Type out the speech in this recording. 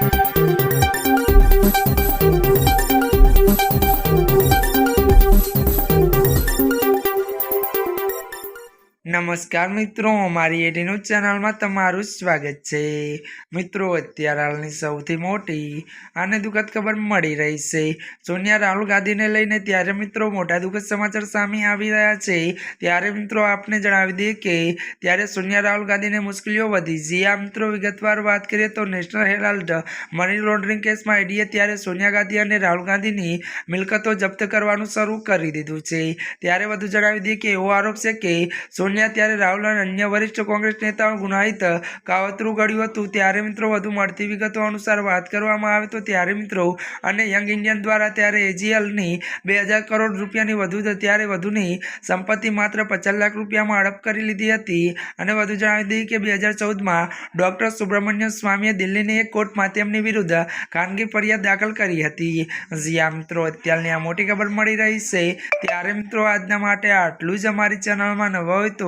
Thank you. નમસ્કાર મિત્રો, અમારી એટીનું ચેનલમાં તમારું સ્વાગત છે. મિત્રો, અત્યારે હાલની સૌથી મોટી અને દુઃખદ ખબર મળી રહી છે. સોનિયા રાહુલ ગાંધીને લઈને ત્યારે મિત્રો મોટા દુઃખદ સમાચાર સામે આવી રહ્યા છે. ત્યારે મિત્રો આપને જણાવી દઈએ કે ત્યારે સોનિયા રાહુલ ગાંધીને મુશ્કેલીઓ વધી. છે આ મિત્રો, વિગતવાર વાત કરીએ તો નેશનલ હેરાલ્ડ મની લોન્ડરિંગ કેસમાં ઈડીએ ત્યારે સોનિયા ગાંધી અને રાહુલ ગાંધીની મિલકતો જપ્ત કરવાનું શરૂ કરી દીધું છે. ત્યારે વધુ જણાવી દઈએ કે એવો આરોપ છે કે સોનિયા ત્યારે રાહુલ અને અન્ય વરિષ્ઠ કોંગ્રેસ નેતાઓ ગુનાહિત કાવતરું ઘડ્યું હતું. ત્યારે મિત્રો વધુ મળતી વિગતો અનુસાર વાત કરવામાં આવે તો ત્યારે મિત્રો અને યંગ ઇન્ડિયન દ્વારા ત્યારે એજીએલની બે હજાર કરોડ રૂપિયાની વધુ ત્યારે વધુની સંપત્તિ માત્ર પચાસ લાખ રૂપિયામાં હડપ કરી લીધી હતી. અને વધુ જણાવી દઈએ કે બે હજાર ચૌદમાં ડૉક્ટર સુબ્રમણ્યમ સ્વામીએ દિલ્હીની એક કોર્ટમાં તેમની વિરુદ્ધ ખાનગી ફરિયાદ દાખલ કરી હતી. જ્યાં મિત્રો અત્યારની આ મોટી ખબર મળી રહી છે. ત્યારે મિત્રો આજના માટે આટલું જ. અમારી ચેનલમાં નવા હોય તો